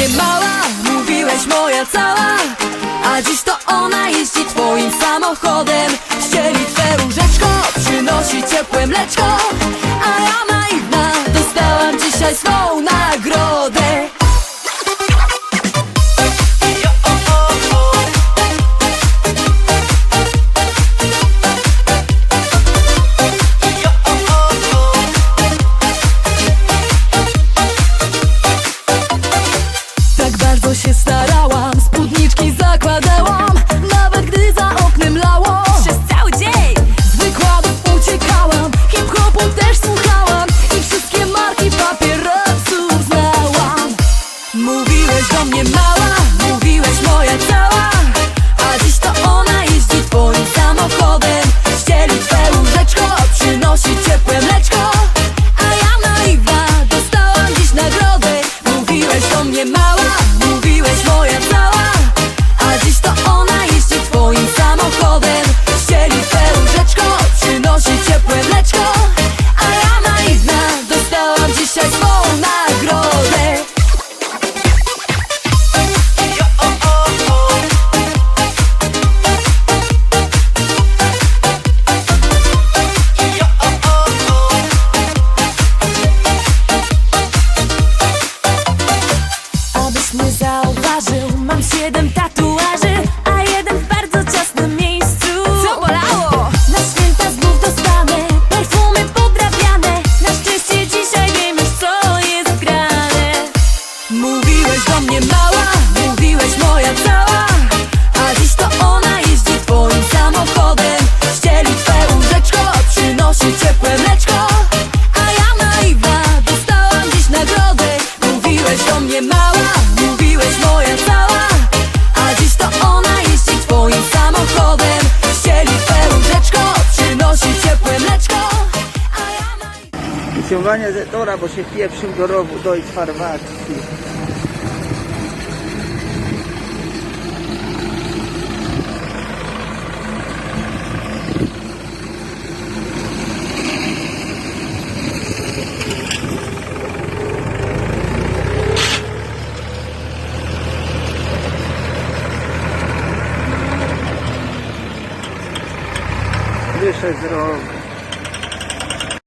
mnie mała Mówiłeś moja cała. A dziś to ona jeździ twoim samochodem. Ścieli twe różeczko Przynosi ciepłe mleczko. Mówiłeś do mnie mała, Do mnie mała, mówiłeś moja cała. A dziś to ona jeździ twoim samochodem. Ścieli twe łóżeczko, przynosi ciepłe mleczko. A ja naiwna, dostałam dziś nagrodę. Mówiłeś do mnie mała, mówiłeś moja cała. A dziś to ona jeździ twoim samochodem. Ścieli twe łóżeczko, przynosi ciepłe mleczko. Wyciąganie Zetora, bo się pieprzył do rowu, do farmacji. dyszę z rogu.